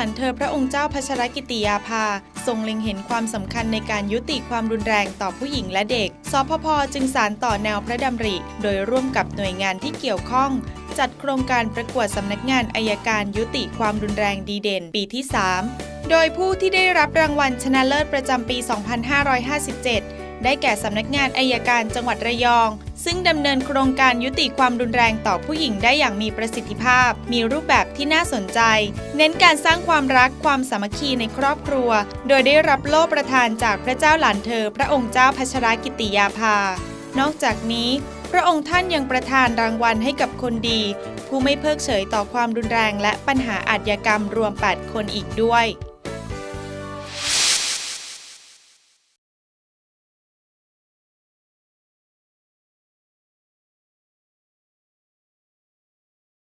านเธอพระองค์เจ้าพัชรกิติยาภา ทรงเล็งเห็นความสำคัญในการยุติความรุนแรงต่อผู้หญิงและเด็ก สพพจึงสารต่อแนวพระดำริ โดยร่วมกับหน่วยงานที่เกี่ยวข้อง จัดโครงการประกวดสำนักงานอายการยุติความรุนแรงดีเด่น ปีที่ 3 โดยผู้ที่ได้รับรางวัลชนะเลิศประจำปี 2557 ได้แก่สำนักงานอายการจังหวัดระยอง ซึ่งดำเนินโครงการยุติความรุนแรงต่อผู้หญิงได้อย่างมีประสิทธิภาพ มีรูปแบบที่น่าสนใจ เน้นการสร้างความรักความสามัคคีในครอบครัว โดยได้รับโล่ประทานจากพระเจ้าหลานเธอ พระองค์เจ้าพัชรกิติยาภา นอกจากนี้พระองค์ท่านยังประทานรางวัลให้กับคนดี ผู้ไม่เพิกเฉยต่อความรุนแรงและปัญหาอาชญากรรมรวม 8 คนอีกด้วย